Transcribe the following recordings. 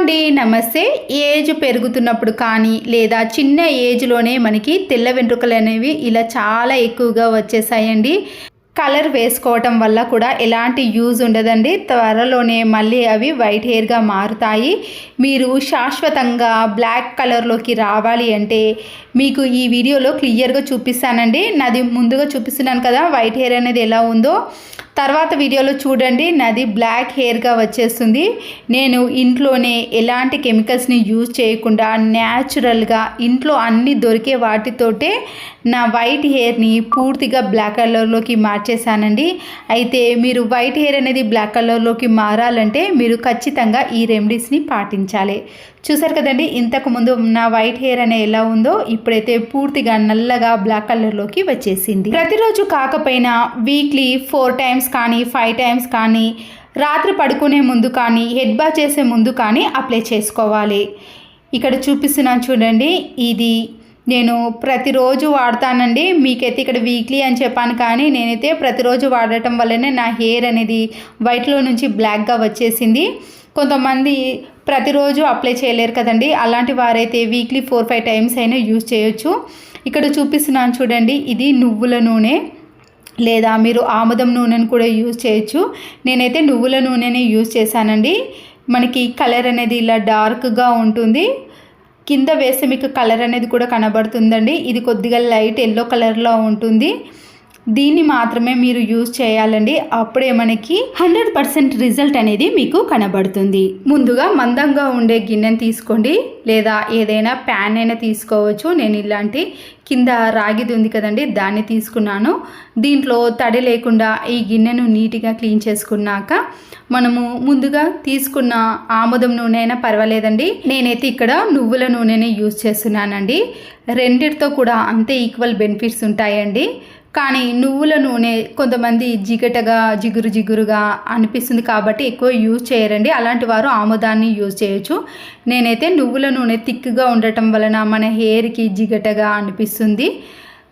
అండి నమస్తే. ఏజ్ పెరుగుతున్నప్పుడు కానీ లేదా చిన్న ఏజ్లోనే మనకి తెల్ల వెంట్రుకలు అనేవి ఇలా చాలా ఎక్కువగా వచ్చేసాయండి. కలర్ వేసుకోవటం వల్ల కూడా ఎలాంటి యూజ్ ఉండదండి. త్వరలోనే మళ్ళీ అవి వైట్ హెయిర్గా మారుతాయి. మీరు శాశ్వతంగా బ్లాక్ కలర్లోకి రావాలి అంటే మీకు ఈ వీడియోలో క్లియర్గా చూపిస్తానండి. నాది ముందుగా చూపిస్తున్నాను కదా వైట్ హెయిర్ అనేది ఎలా ఉందో. తర్వాత వీడియోలో చూడండి. నాది బ్లాక్ హెయిర్గా వచ్చేస్తుంది. నేను ఇంట్లోనే ఎలాంటి కెమికల్స్ని యూజ్ చేయకుండా న్యాచురల్గా ఇంట్లో అన్ని దొరికే వాటితోటే నా వైట్ హెయిర్ని పూర్తిగా బ్లాక్ కలర్లోకి మార్చేశానండి. అయితే మీరు వైట్ హెయిర్ అనేది బ్లాక్ కలర్లోకి మారాలంటే మీరు ఖచ్చితంగా ఈ రెమెడీస్ని పాటించాలి. చూసారు కదండి ఇంతకుముందు నా వైట్ హెయిర్ అనే ఎలా ఉందో ఇప్పుడైతే పూర్తిగా నల్లగా బ్లాక్ కలర్లోకి వచ్చేసింది. ప్రతిరోజు కాకపోయినా వీక్లీ ఫోర్ టైమ్స్ కానీ ఫైవ్ టైమ్స్ కానీ రాత్రి పడుకునే ముందు కానీ హెడ్ బా చేసే ముందు కానీ అప్లై చేసుకోవాలి. ఇక్కడ చూపిస్తున్నాను చూడండి ఇది నేను ప్రతిరోజు వాడతానండి. మీకైతే ఇక్కడ వీక్లీ అని చెప్పాను కానీ నేనైతే ప్రతిరోజు వాడటం వల్లనే నా హెయిర్ అనేది వైట్లో నుంచి బ్లాక్గా వచ్చేసింది. కొంతమంది ప్రతిరోజు అప్లై చేయలేరు కదండి. అలాంటి వారైతే వీక్లీ ఫోర్ ఫైవ్ టైమ్స్ అయినా యూజ్ చేయొచ్చు. ఇక్కడ చూపిస్తున్నాను చూడండి ఇది నువ్వుల నూనె. లేదా మీరు ఆముదం నూనెను కూడా యూజ్ చేయొచ్చు. నేనైతే నువ్వుల నూనెని యూజ్ చేశానండి. మనకి కలర్ అనేది ఇలా డార్క్గా ఉంటుంది. కింద వేస్తే మీకు కలర్ అనేది కూడా కనబడుతుందండి. ఇది కొద్దిగా లైట్ ఎల్లో కలర్లో ఉంటుంది. దీన్ని మాత్రమే మీరు యూజ్ చేయాలండి. అప్పుడే మనకి హండ్రెడ్ పర్సెంట్ రిజల్ట్ అనేది మీకు కనబడుతుంది. ముందుగా మందంగా ఉండే గిన్నెని తీసుకోండి. లేదా ఏదైనా ప్యాన్ అయినా తీసుకోవచ్చు. నేను ఇలాంటి కింద రాగిది ఉంది కదండి దాన్ని తీసుకున్నాను. దీంట్లో తడి లేకుండా ఈ గిన్నెను నీట్గా క్లీన్ చేసుకున్నాక మనము ముందుగా తీసుకున్న ఆముదం నూనె అయినా పర్వాలేదండి. నేనైతే ఇక్కడ నువ్వుల నూనెని యూజ్ చేస్తున్నానండి. రెండిటితో కూడా అంతే ఈక్వల్ బెనిఫిట్స్ ఉంటాయండి. కానీ నువ్వుల నూనె కొంతమంది జిగటగా జిగురు జిగురుగా అనిపిస్తుంది కాబట్టి ఎక్కువ యూజ్ చేయరండి. అలాంటి వారు ఆముదాన్ని యూజ్ చేయొచ్చు. నేనైతే నువ్వుల నూనె థిక్గా ఉండటం వలన మన హెయిర్కి జిగటగా అనిపిస్తుంది.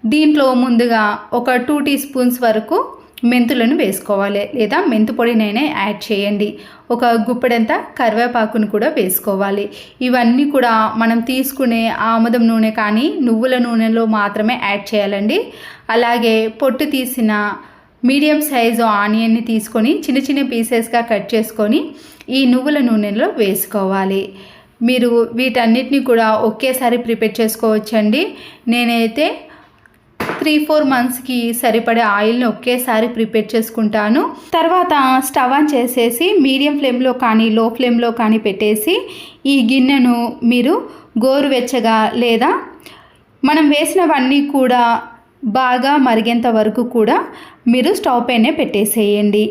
దీంట్లో ముందుగా ఒక టూ టీ స్పూన్స్ వరకు మెంతులను వేసుకోవాలి. లేదా మెంతు పొడినైనా యాడ్ చేయండి. ఒక గుప్పెడంత కరివేపాకును కూడా వేసుకోవాలి. ఇవన్నీ కూడా మనం తీసుకునే ఆముదం నూనె కానీ నువ్వుల నూనెలో మాత్రమే యాడ్ చేయాలండి. అలాగే పొట్టు తీసిన మీడియం సైజు ఆనియన్ని తీసుకొని చిన్న చిన్న పీసెస్గా కట్ చేసుకొని ఈ నువ్వుల నూనెలో వేసుకోవాలి. మీరు వీటన్నిటిని కూడా ఒకేసారి ప్రిపేర్ చేసుకోవచ్చండి. నేనైతే త్రీ ఫోర్ మంత్స్కి సరిపడే ఆయిల్ని ఒకేసారి ప్రిపేర్ చేసుకుంటాను. తర్వాత స్టవ్ ఆన్ చేసేసి మీడియం ఫ్లేమ్లో కానీ లో ఫ్లేమ్లో కానీ పెట్టేసి ఈ గిన్నెను మీరు గోరువెచ్చగా లేదా మనం వేసినవన్నీ కూడా బాగా మరిగేంత వరకు కూడా మీరు స్టవ్ పైనే పెట్టేసేయండి.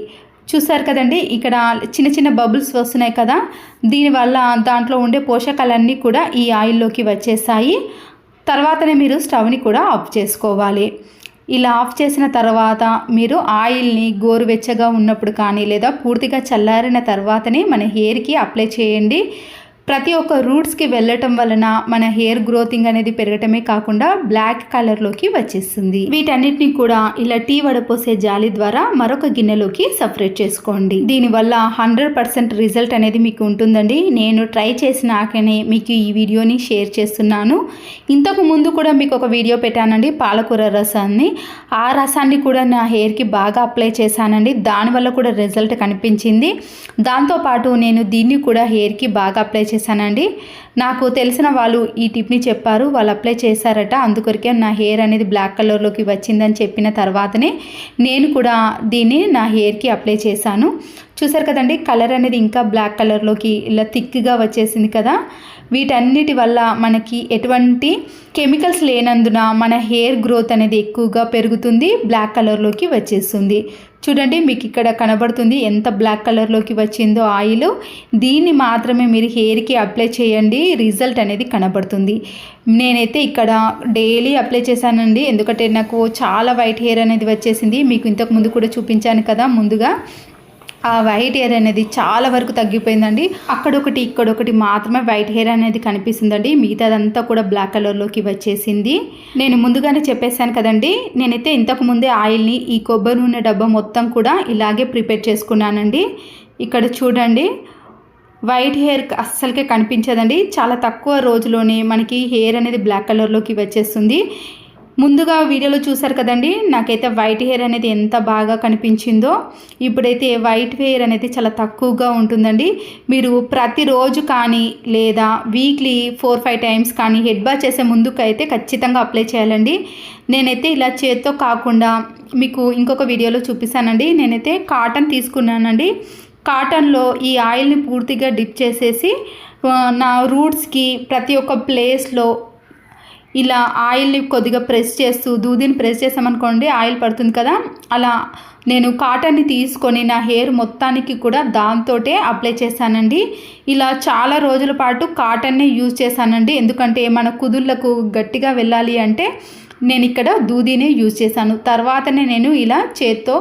చూసారు కదండి ఇక్కడ చిన్న చిన్న బబుల్స్ వస్తున్నాయి కదా దీనివల్ల దాంట్లో ఉండే పోషకాలన్నీ కూడా ఈ ఆయిల్లోకి వచ్చేసాయి. తర్వాతనే మీరు స్టవ్ని కూడా ఆఫ్ చేసుకోవాలి. ఇలా ఆఫ్ చేసిన తర్వాత మీరు ఆయిల్ని గోరువెచ్చగా ఉన్నప్పుడు కానీ లేదా పూర్తిగా చల్లారిన తర్వాతనే మన హెయిర్కి అప్లై చేయండి. ప్రతి ఒక్క రూట్స్కి వెళ్ళటం వలన మన హెయిర్ గ్రోతింగ్ అనేది పెరగటమే కాకుండా బ్లాక్ కలర్లోకి వచ్చేస్తుంది. వీటన్నిటిని కూడా ఇలా టీ వడపోసే జాలి ద్వారా మరొక గిన్నెలోకి సపరేట్ చేసుకోండి. దీనివల్ల హండ్రెడ్ పర్సెంట్ రిజల్ట్ అనేది మీకు ఉంటుందండి. నేను ట్రై చేసినాకనే మీకు ఈ వీడియోని షేర్ చేస్తున్నాను. ఇంతకు ముందు కూడా మీకు ఒక వీడియో పెట్టానండి పాలకూర రసాన్ని. ఆ రసాన్ని కూడా నా హెయిర్కి బాగా అప్లై చేశానండి. దానివల్ల కూడా రిజల్ట్ కనిపించింది. దాంతోపాటు నేను దీన్ని కూడా హెయిర్కి బాగా అప్లై చేశానండి. నాకు తెలిసిన వాళ్ళు ఈ టిప్ని చెప్పారు. వాళ్ళు అప్లై చేశారట. అందుకొరికే నా హెయిర్ అనేది బ్లాక్ కలర్లోకి వచ్చిందని చెప్పిన తర్వాతనే నేను కూడా దీన్ని నా హెయిర్కి అప్లై చేశాను. చూసారు కదండి కలర్ అనేది ఇంకా బ్లాక్ కలర్లోకి ఇలా థిక్గా వచ్చేసింది కదా. వీటన్నిటి వల్ల మనకి ఎటువంటి కెమికల్స్ లేనందున మన హెయిర్ గ్రోత్ అనేది ఎక్కువగా పెరుగుతుంది బ్లాక్ కలర్లోకి వచ్చేస్తుంది. చూడండి మీకు ఇక్కడ కనబడుతుంది ఎంత బ్లాక్ కలర్లోకి వచ్చిందో ఆయిల్. దీన్ని మాత్రమే మీరు హెయిర్కి అప్లై చేయండి రిజల్ట్ అనేది కనబడుతుంది. నేనైతే ఇక్కడ డైలీ అప్లై చేశానండి ఎందుకంటే నాకు చాలా వైట్ హెయిర్ అనేది వచ్చేసింది. మీకు ఇంతకు ముందు కూడా చూపించాను కదా ముందుగా. ఆ వైట్ హెయిర్ అనేది చాలా వరకు తగ్గిపోయిందండి. అక్కడొకటి ఇక్కడొకటి మాత్రమే వైట్ హెయిర్ అనేది కనిపిస్తుందండి. మిగతాదంతా కూడా బ్లాక్ కలర్లోకి వచ్చేసింది. నేను ముందుగానే చెప్పేశాను కదండి నేనైతే ఇంతకు ముందే ఆయిల్ని ఈ కొబ్బరి నూనె డబ్బా మొత్తం కూడా ఇలాగే ప్రిపేర్ చేసుకున్నానండి. ఇక్కడ చూడండి వైట్ హెయిర్ అస్సలకే కనిపించదండి. చాలా తక్కువ రోజులోనే మనకి హెయిర్ అనేది బ్లాక్ కలర్లోకి వచ్చేస్తుంది. ముందుగా వీడియోలో చూసారు కదండి నాకైతే వైట్ హెయిర్ అనేది ఎంత బాగా కనిపించిందో ఇప్పుడైతే వైట్ హెయిర్ అనేది చాలా తక్కువగా ఉంటుందండి. మీరు ప్రతిరోజు కానీ లేదా వీక్లీ ఫోర్ ఫైవ్ టైమ్స్ కానీ హెడ్ బాత్ చేసే ముందుకు అయితే ఖచ్చితంగా అప్లై చేయాలండి. నేనైతే ఇలా చేత్తో కాకుండా మీకు ఇంకొక వీడియోలో చూపిస్తానండి. నేనైతే కాటన్ తీసుకున్నానండి. కాటన్లో ఈ ఆయిల్ని పూర్తిగా డిప్ చేసేసి నా రూట్స్కి ప్రతి ఒక్క ప్లేస్లో ఇలా ఆయిల్ని కొద్దిగా ప్రెస్ చేస్తూ దూదిని ప్రెస్ చేసామనుకోండి ఆయిల్ పడుతుంది కదా? అలా నేను కాటన్ని తీసుకొని నా హెయిర్ మొత్తానికి కూడా దాంతోటే అప్లై చేశానండి. ఇలా చాలా రోజుల పాటు కాటన్నే యూజ్ చేశానండి. ఎందుకంటే మన కుదుళ్ళకు గట్టిగా వెళ్ళాలి అంటే నేను ఇక్కడ దూదినే యూజ్ చేశాను. తర్వాతనే నేను ఇలా చేత్తో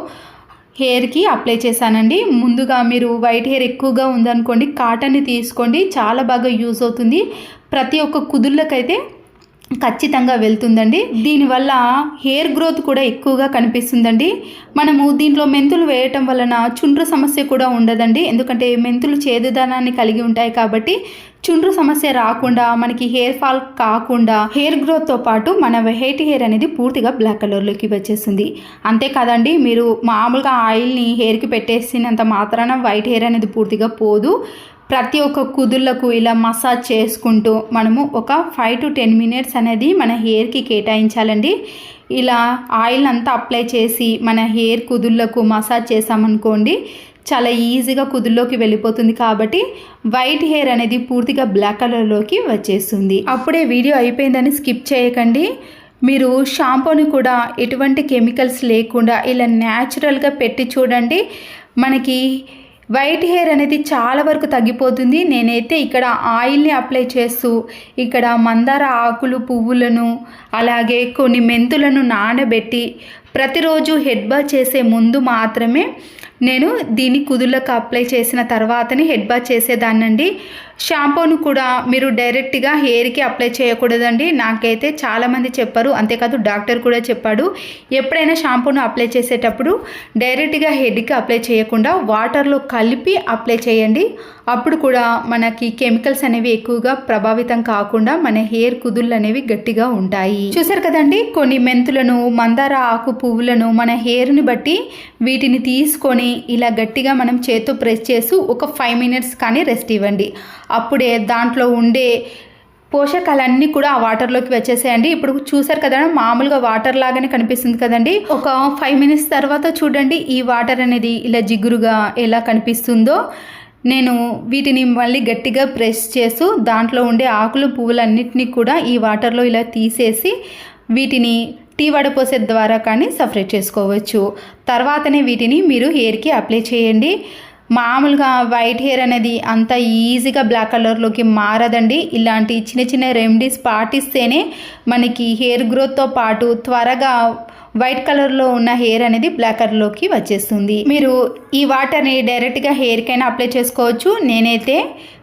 హెయిర్కి అప్లై చేశానండి. ముందుగా మీరు వైట్ హెయిర్ ఎక్కువగా ఉందనుకోండి కాటన్ని తీసుకోండి. చాలా బాగా యూజ్ అవుతుంది. ప్రతి ఒక్క కుదుళ్ళకైతే ఖచ్చితంగా వెళ్తుందండి. దీనివల్ల హెయిర్ గ్రోత్ కూడా ఎక్కువగా కనిపిస్తుందండి. మనము దీంట్లో మెంతులు వేయటం వలన చుండ్రు సమస్య కూడా ఉండదండి. ఎందుకంటే మెంతులు చేదుదనాన్ని కలిగి ఉంటాయి కాబట్టి చుండ్రు సమస్య రాకుండా మనకి హెయిర్ ఫాల్ కాకుండా హెయిర్ గ్రోత్తో పాటు మన హెయిట్ హెయిర్ అనేది పూర్తిగా బ్లాక్ కలర్లోకి వచ్చేస్తుంది. అంతేకాదండి మీరు మామూలుగా ఆయిల్ని హెయిర్కి పెట్టేసినంత మాత్రాన వైట్ హెయిర్ అనేది పూర్తిగా పోదు. ప్రతి ఒక్క కుదుళ్ళకు ఇలా మసాజ్ చేసుకుంటూ మనము ఒక ఫైవ్ టు టెన్ మినిట్స్ అనేది మన హెయిర్కి కేటాయించాలండి. ఇలా ఆయిల్ అంతా అప్లై చేసి మన హెయిర్ కుదుళ్ళకు మసాజ్ చేసామనుకోండి చాలా ఈజీగా కుదుల్లోకి వెళ్ళిపోతుంది కాబట్టి వైట్ హెయిర్ అనేది పూర్తిగా బ్లాక్ కలర్లోకి వచ్చేస్తుంది. అప్పుడే వీడియో అయిపోయిందని స్కిప్ చేయకండి. మీరు షాంపూని కూడా ఎటువంటి కెమికల్స్ లేకుండా ఇలా న్యాచురల్గా పెట్టి చూడండి. మనకి వైట్ హెయిర్ అనేది చాలా వరకు తగ్గిపోతుంది. నేనైతే ఇక్కడ ఆయిల్ని అప్లై చేస్తూ ఇక్కడ మందార ఆకులు పువ్వులను అలాగే కొన్ని మెంతులను నానబెట్టి ప్రతిరోజు హెడ్ బా చేసే ముందు మాత్రమే నేను దీన్ని కుదుళ్ళకు అప్లై చేసిన తర్వాతనే హెడ్ బా చేసేదాన్నండి. షాంపూను కూడా మీరు డైరెక్ట్గా హెయిర్కి అప్లై చేయకూడదండి. నాకైతే చాలామంది చెప్పారు. అంతేకాదు డాక్టర్ కూడా చెప్పాడు. ఎప్పుడైనా షాంపూను అప్లై చేసేటప్పుడు డైరెక్ట్గా హెడ్కి అప్లై చేయకుండా వాటర్లో కలిపి అప్లై చేయండి. అప్పుడు కూడా మనకి కెమికల్స్ అనేవి ఎక్కువగా ప్రభావితం కాకుండా మన హెయిర్ కుదుళ్ళు అనేవి గట్టిగా ఉంటాయి. చూసారు కదండి? కొన్ని మెంతులను మందార ఆకు పువ్వులను మన హెయిర్ని బట్టి వీటిని తీసుకొని ఇలా గట్టిగా మనం చేత్తో ప్రెస్ చేసి ఒక ఫైవ్ మినిట్స్ కానీ రెస్ట్ ఇవ్వండి. అప్పుడే దాంట్లో ఉండే పోషకాలన్నీ కూడా ఆ వాటర్లోకి వచ్చేసాయండి. ఇప్పుడు చూసారు కదా మామూలుగా వాటర్ లాగానే కనిపిస్తుంది కదండి. ఒక ఫైవ్ మినిట్స్ తర్వాత చూడండి ఈ వాటర్ అనేది ఇలా జిగురుగా ఎలా కనిపిస్తుందో. నేను వీటిని మళ్ళీ గట్టిగా ప్రెస్ చేస్తూ దాంట్లో ఉండే ఆకులు పువ్వులన్నింటినీ కూడా ఈ వాటర్లో ఇలా తీసేసి వీటిని టీ వడపోసే ద్వారా కానీ సపరేట్ చేసుకోవచ్చు. తర్వాతనే వీటిని మీరు హెయిర్కి అప్లై చేయండి. మామూలుగా వైట్ హెయిర్ అనేది అంత ఈజీగా బ్లాక్ కలర్లోకి మారదండి. ఇలాంటి చిన్న చిన్న రెమెడీస్ పాటిస్తేనే మనకి హెయిర్ గ్రోత్తో పాటు త్వరగా వైట్ కలర్లో ఉన్న హెయిర్ అనేది బ్లాక్ కలర్లోకి వచ్చేస్తుంది. మీరు ఈ వాటర్ని డైరెక్ట్గా హెయిర్కైనా అప్లై చేసుకోవచ్చు. నేనైతే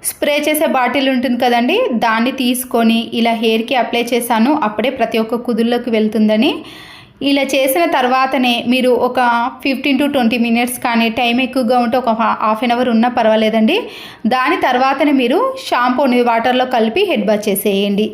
స్ప్రే చేసే బాటిల్ ఉంటుంది కదండి దాన్ని తీసుకొని ఇలా హెయిర్కి అప్లై చేశాను. అప్పుడే ప్రతి ఒక్క కుదుల్లోకి వెళ్తుందని. ఇలా చేసిన తర్వాతనే మీరు ఒక ఫిఫ్టీన్ టు ట్వంటీ మినిట్స్ కానీ టైం ఎక్కువగా ఉంటే ఒక హాఫ్ అన్ అవర్ ఉన్నా పర్వాలేదండి. దాని తర్వాతనే మీరు షాంపూని వాటర్లో కలిపి హెడ్ బాత్ చేసేయండి.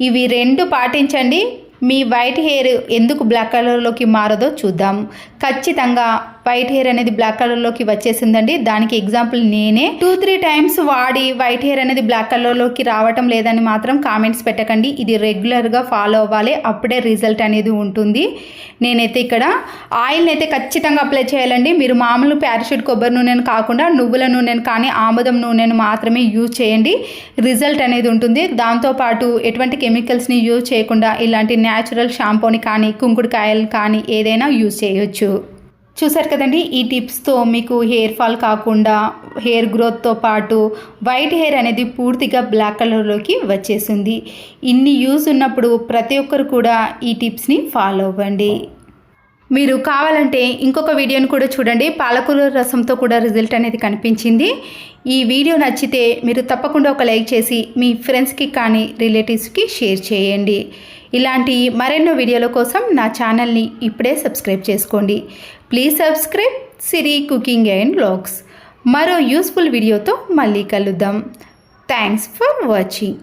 ఇవి రెండు పాటించండి. మీ వైట్ హెయిర్ ఎందుకు బ్లాక్ కలర్లోకి మారదో చూద్దాం. ఖచ్చితంగా వైట్ హెయిర్ అనేది బ్లాక్ కలర్లోకి వచ్చేసిందండి. దానికి ఎగ్జాంపుల్ నేనే. టూ త్రీ టైమ్స్ వాడి వైట్ హెయిర్ అనేది బ్లాక్ కలర్లోకి రావటం లేదని మాత్రం కామెంట్స్ పెట్టకండి. ఇది రెగ్యులర్గా ఫాలో అవ్వాలి. అప్పుడే రిజల్ట్ అనేది ఉంటుంది. నేనైతే ఇక్కడ ఆయిల్ని అయితే ఖచ్చితంగా అప్లై చేయాలండి. మీరు మామూలు ప్యారాషూట్ కొబ్బరి నూనెను కాకుండా నువ్వుల నూనెను కానీ ఆముదం నూనెను మాత్రమే యూజ్ చేయండి. రిజల్ట్ అనేది ఉంటుంది. దాంతోపాటు ఎటువంటి కెమికల్స్ని యూజ్ చేయకుండా ఇలాంటి న్యాచురల్ షాంపూని కానీ కుంకుడుకాయలు కానీ ఏదైనా యూజ్ చేయొచ్చు. చూసారు కదండి ఈ టిప్స్తో మీకు హెయిర్ ఫాల్ కాకుండా హెయిర్ గ్రోత్తో పాటు వైట్ హెయిర్ అనేది పూర్తిగా బ్లాక్ కలర్లోకి వచ్చేసింది. ఇన్ని యూస్ ఉన్నప్పుడు ప్రతి ఒక్కరు కూడా ఈ టిప్స్ని ఫాలో అవ్వండి. మీరు కావాలంటే ఇంకొక వీడియోని కూడా చూడండి పాలకూర రసంతో కూడా రిజల్ట్ అనేది కనిపించింది. ఈ వీడియో నచ్చితే మీరు తప్పకుండా ఒక లైక్ చేసి మీ ఫ్రెండ్స్కి కానీ రిలేటివ్స్కి షేర్ చేయండి. ఇలాంటి మరెన్నో వీడియోల కోసం నా ఛానల్ని ఇప్పుడే సబ్స్క్రైబ్ చేసుకోండి. Please subscribe Siri cooking and vlogs మరో యూస్ఫుల్ వీడియోతో మళ్ళీ కలుద్దాం. Thanks for watching